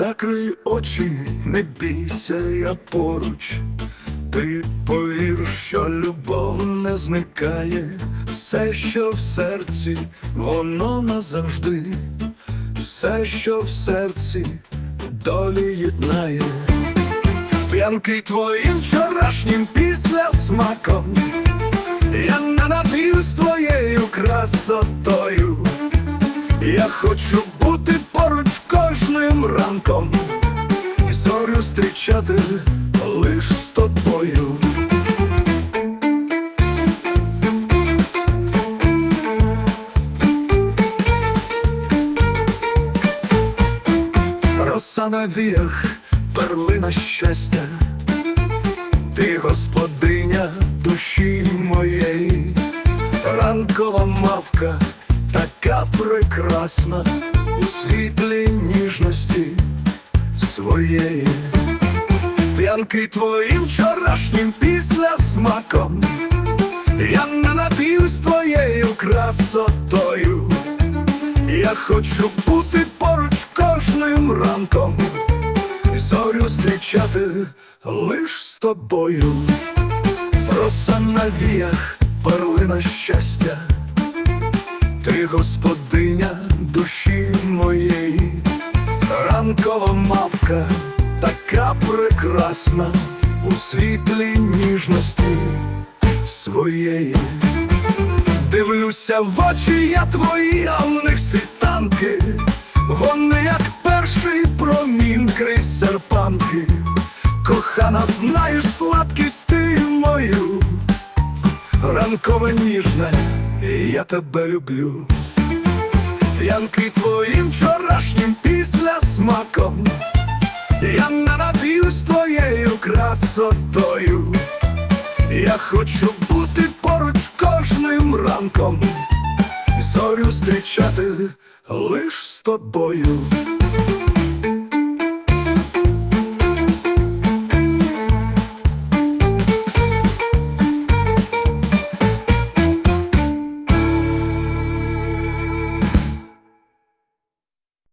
Закрий очі, не бійся, я поруч. Ти повір, що любов не зникає, все, що в серці, воно назавжди, все, що в серці, долі єднає. П'янкий твоїм вчорашнім після смаком, я не напів з твоєю красотою. Я хочу бути поруч кожним ранком і зорю зустрічати лиш з тобою. Роса на віях, перлина щастя, ти господиня душі моєї, ранкова мавка, прекрасна у світлі ніжності своєї, п'янки твоїм вчорашнім після смаком, я не напів з твоєю красотою. Я хочу бути поруч кожним ранком і зорю зустрічати лиш з тобою. Роса на віях, перлина щастя, ти господиня душі моєї, ранкова мавка, така прекрасна у світлі ніжності своєї. Дивлюся в очі я твої, а в них світанки, вони як перший промін крізь серпанки. Кохана, знаєш слабкість ти мою, ранкове ніжне, я тебе люблю. Янки твоїм вчорашнім після смаком, я не нап'юсь твоєю красотою. Я хочу бути поруч кожним ранком зорю зустрічати лиш з тобою.